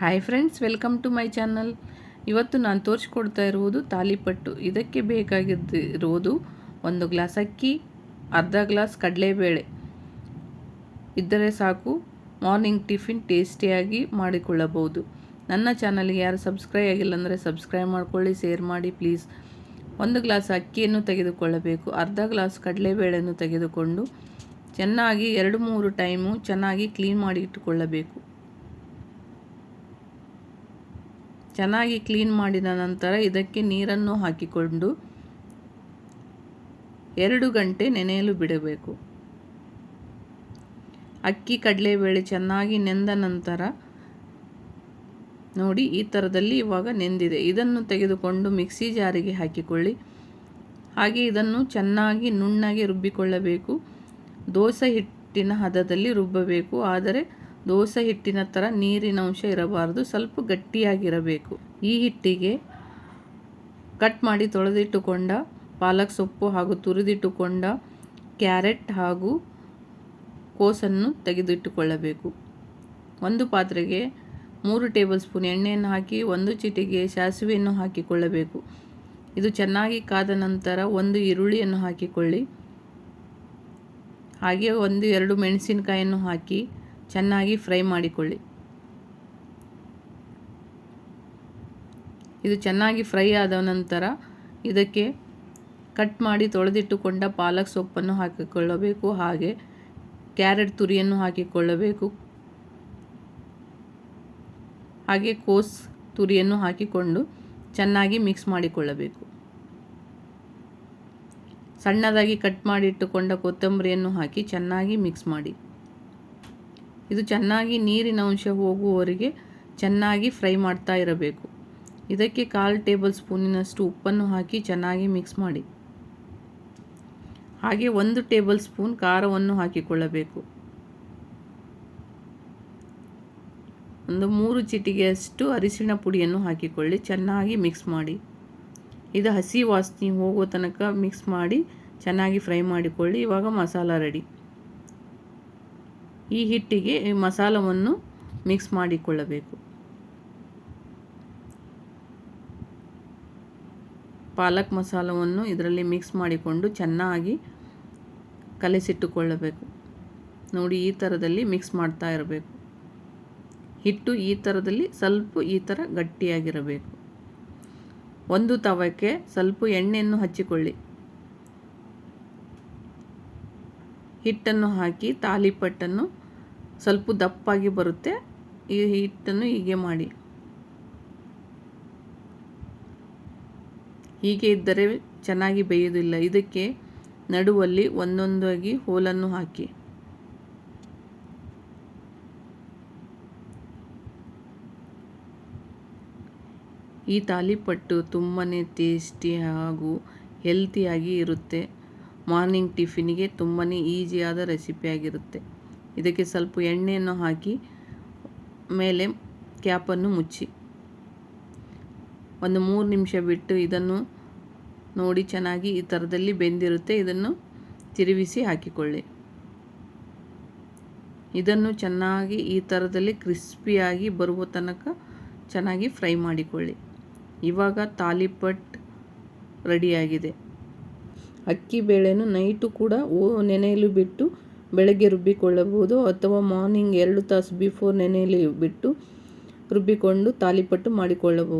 Hi friends welcome to my channel ಇವತ್ತು ನಾನು ತೋರಿಸ್ಕೊಡ್ತಾ ಇರುವುದು ತಾಲಿಪಟ್ಟು. ಇದಕ್ಕೆ ಬೇಕಾಗಿದ್ದಿರುವುದು ಒಂದು ಗ್ಲಾಸ್ ಅಕ್ಕಿ, ಅರ್ಧ ಗ್ಲಾಸ್ ಕಡಲೆಬೇಳೆ. ಇದ್ದರೆ ಸಾಕು ಮಾರ್ನಿಂಗ್ ಟಿಫಿನ್ ಟೇಸ್ಟಿಯಾಗಿ ಮಾಡಿಕೊಳ್ಳಬಹುದು. ನನ್ನ ಚಾನಲ್ಗೆ ಯಾರು ಸಬ್ಸ್ಕ್ರೈಬ್ ಆಗಿಲ್ಲ ಅಂದರೆ ಸಬ್ಸ್ಕ್ರೈಬ್ ಮಾಡಿಕೊಳ್ಳಿ ಶೇರ್ ಮಾಡಿ ಪ್ಲೀಸ್ ಒಂದು ಗ್ಲಾಸ್ ಅಕ್ಕಿಯನ್ನು ತೆಗೆದುಕೊಳ್ಳಬೇಕು. ಅರ್ಧ ಗ್ಲಾಸ್ ಕಡಲೆಬೇಳೆಯನ್ನು ತೆಗೆದುಕೊಂಡು ಚೆನ್ನಾಗಿ ಎರಡು ಮೂರು ಟೈಮು ಚೆನ್ನಾಗಿ ಕ್ಲೀನ್ ಮಾಡಿ ಇಟ್ಟುಕೊಳ್ಳಬೇಕು. ಚೆನ್ನಾಗಿ ಕ್ಲೀನ್ ಮಾಡಿದ ನಂತರ ಇದಕ್ಕೆ ನೀರನ್ನು ಹಾಕಿಕೊಂಡು ಎರಡು ಗಂಟೆ ನೆನೆಯಲು ಬಿಡಬೇಕು. ಅಕ್ಕಿ ಕಡಲೆಬೇಳೆ ಚೆನ್ನಾಗಿ ನೆಂದ ನಂತರ ನೋಡಿ ಈ ಥರದಲ್ಲಿ ಇವಾಗ ನೆಂದಿದೆ. ಇದನ್ನು ತೆಗೆದುಕೊಂಡು ಮಿಕ್ಸಿ ಜಾರಿಗೆ ಹಾಕಿಕೊಳ್ಳಿ. ಹಾಗೆ ಇದನ್ನು ಚೆನ್ನಾಗಿ ನುಣ್ಣಗೆ ರುಬ್ಬಿಕೊಳ್ಳಬೇಕು. ದೋಸೆ ಹಿಟ್ಟಿನ ಹದದಲ್ಲಿ ರುಬ್ಬಬೇಕು. ಆದರೆ ದೋಸೆ ಹಿಟ್ಟಿನ ಥರ ನೀರಿನ ಅಂಶ ಇರಬಾರದು, ಸ್ವಲ್ಪ ಗಟ್ಟಿಯಾಗಿರಬೇಕು. ಈ ಹಿಟ್ಟಿಗೆ ಕಟ್ ಮಾಡಿ ತೊಳೆದಿಟ್ಟುಕೊಂಡ ಪಾಲಕ್ ಸೊಪ್ಪು ಹಾಗೂ ತುರಿದಿಟ್ಟುಕೊಂಡ ಕ್ಯಾರೆಟ್ ಹಾಗೂ ಕೋಸನ್ನು ತೆಗೆದಿಟ್ಟುಕೊಳ್ಳಬೇಕು. ಒಂದು ಪಾತ್ರೆಗೆ ಮೂರು ಟೇಬಲ್ ಸ್ಪೂನ್ ಎಣ್ಣೆಯನ್ನು ಹಾಕಿ, ಒಂದು ಚಿಟಿಗೆ ಸಾಸಿವೆಯನ್ನು ಹಾಕಿಕೊಳ್ಳಬೇಕು. ಇದು ಚೆನ್ನಾಗಿ ಕಾದ ನಂತರ ಒಂದು ಈರುಳ್ಳಿಯನ್ನು ಹಾಕಿಕೊಳ್ಳಿ. ಹಾಗೆ ಒಂದು ಎರಡು ಮೆಣಸಿನಕಾಯಿಯನ್ನು ಹಾಕಿ ಚೆನ್ನಾಗಿ ಫ್ರೈ ಮಾಡಿಕೊಳ್ಳಿ. ಇದು ಚೆನ್ನಾಗಿ ಫ್ರೈ ಆದ ನಂತರ ಇದಕ್ಕೆ ಕಟ್ ಮಾಡಿ ತೊಳೆದಿಟ್ಟುಕೊಂಡ ಪಾಲಕ್ ಸೊಪ್ಪನ್ನು ಹಾಕಿಕೊಳ್ಳಬೇಕು, ಹಾಗೆ ಕ್ಯಾರೆಟ್ ತುರಿಯನ್ನು ಹಾಕಿಕೊಳ್ಳಬೇಕು, ಹಾಗೆ ಕೋಸ್ ತುರಿಯನ್ನು ಹಾಕಿಕೊಂಡು ಚೆನ್ನಾಗಿ ಮಿಕ್ಸ್ ಮಾಡಿಕೊಳ್ಳಬೇಕು. ಸಣ್ಣದಾಗಿ ಕಟ್ ಮಾಡಿಟ್ಟುಕೊಂಡ ಕೊತ್ತಂಬರಿಯನ್ನು ಹಾಕಿ ಚೆನ್ನಾಗಿ ಮಿಕ್ಸ್ ಮಾಡಿ. ಇದು ಚೆನ್ನಾಗಿ ನೀರಿನ ಅಂಶ ಹೋಗುವವರೆಗೆ ಚೆನ್ನಾಗಿ ಫ್ರೈ ಮಾಡ್ತಾ ಇರಬೇಕು. ಇದಕ್ಕೆ ಕಾಲು ಟೇಬಲ್ ಸ್ಪೂನಿನಷ್ಟು ಉಪ್ಪನ್ನು ಹಾಕಿ ಚೆನ್ನಾಗಿ ಮಿಕ್ಸ್ ಮಾಡಿ. ಹಾಗೆ ಒಂದು ಟೇಬಲ್ ಸ್ಪೂನ್ ಖಾರವನ್ನು ಹಾಕಿಕೊಳ್ಳಬೇಕು. ಒಂದು ಮೂರು ಚಿಟಿಗೆಯಷ್ಟು ಅರಿಶಿಣ ಪುಡಿಯನ್ನು ಹಾಕಿಕೊಳ್ಳಿ, ಚೆನ್ನಾಗಿ ಮಿಕ್ಸ್ ಮಾಡಿ. ಇದು ಹಸಿ ವಾಸನೆ ಹೋಗೋ ತನಕ ಮಿಕ್ಸ್ ಮಾಡಿ ಚೆನ್ನಾಗಿ ಫ್ರೈ ಮಾಡಿಕೊಳ್ಳಿ. ಇವಾಗ ಮಸಾಲ ರೆಡಿ. ಈ ಹಿಟ್ಟಿಗೆ ಮಸಾಲವನ್ನು ಮಿಕ್ಸ್ ಮಾಡಿಕೊಳ್ಳಬೇಕು. ಪಾಲಕ್ ಮಸಾಲವನ್ನು ಇದರಲ್ಲಿ ಮಿಕ್ಸ್ ಮಾಡಿಕೊಂಡು ಚೆನ್ನಾಗಿ ಕಲಸಿಟ್ಟುಕೊಳ್ಳಬೇಕು. ನೋಡಿ, ಈ ಥರದಲ್ಲಿ ಮಿಕ್ಸ್ ಮಾಡ್ತಾ ಇರಬೇಕು. ಹಿಟ್ಟು ಈ ಥರದಲ್ಲಿ ಸ್ವಲ್ಪ ಈ ಥರ ಗಟ್ಟಿಯಾಗಿರಬೇಕು. ಒಂದು ತವಕ್ಕೆ ಸ್ವಲ್ಪ ಎಣ್ಣೆಯನ್ನು ಹಚ್ಚಿಕೊಳ್ಳಿ. ಹಿಟ್ಟನ್ನು ಹಾಕಿ ತಾಲಿಪಟ್ಟನ್ನು ಸ್ವಲ್ಪ ದಪ್ಪಾಗಿ ಬರುತ್ತೆ. ಈ ಹಿಟ್ಟನ್ನು ಹೀಗೆ ಮಾಡಿ. ಹೀಗೆ ಇದ್ದರೆ ಚೆನ್ನಾಗಿ ಬೇಯೋದಿಲ್ಲ ಇದಕ್ಕೆ ನಡುವಲ್ಲಿ ಒಂದೊಂದಾಗಿ ಹೋಲನ್ನು ಹಾಕಿ. ಈ ತಾಲಿಪಟ್ಟು ತುಂಬಾ ಟೇಸ್ಟಿ ಹಾಗೂ ಹೆಲ್ತಿಯಾಗಿ ಇರುತ್ತೆ. ಮಾರ್ನಿಂಗ್ ಟಿಫಿನಿಗೆ ತುಂಬಾ ಈಸಿಯಾದ ರೆಸಿಪಿಯಾಗಿರುತ್ತೆ ಇದಕ್ಕೆ ಸ್ವಲ್ಪ ಎಣ್ಣೆಯನ್ನು ಹಾಕಿ, ಮೇಲೆ ಕ್ಯಾಪನ್ನು ಮುಚ್ಚಿ. ಒಂದು ಮೂರು ನಿಮಿಷ ಬಿಟ್ಟು ಇದನ್ನು ನೋಡಿ ಚೆನ್ನಾಗಿ ಈ ಥರದಲ್ಲಿ ಬೆಂದಿರುತ್ತೆ. ಇದನ್ನು ತಿರುಗಿಸಿ ಹಾಕಿಕೊಳ್ಳಿ. ಇದನ್ನು ಚೆನ್ನಾಗಿ ಈ ಥರದಲ್ಲಿ ಕ್ರಿಸ್ಪಿಯಾಗಿ ಬರುವ ತನಕ ಚೆನ್ನಾಗಿ ಫ್ರೈ ಮಾಡಿಕೊಳ್ಳಿ. ಇವಾಗ ತಾಲಿಪಟ್ ರೆಡಿಯಾಗಿದೆ. ಅಕ್ಕಿ ಬೇಳೆನು ನೈಟು ಕೂಡ ನೆನೆಯಲು ಬಿಟ್ಟು ಬೆಳಗ್ಗೆ ರುಬ್ಬಿಕೊಳ್ಳಬಹುದು ಅಥವಾ ಮಾರ್ನಿಂಗ್ ಎರಡು ತಾಸು ಬಿಫೋರ್ ನೆನೆಯಲು ಬಿಟ್ಟು ರುಬ್ಬಿಕೊಂಡು ತಾಲಿಪಟ್ಟು ಮಾಡಿಕೊಳ್ಳಬಹುದು.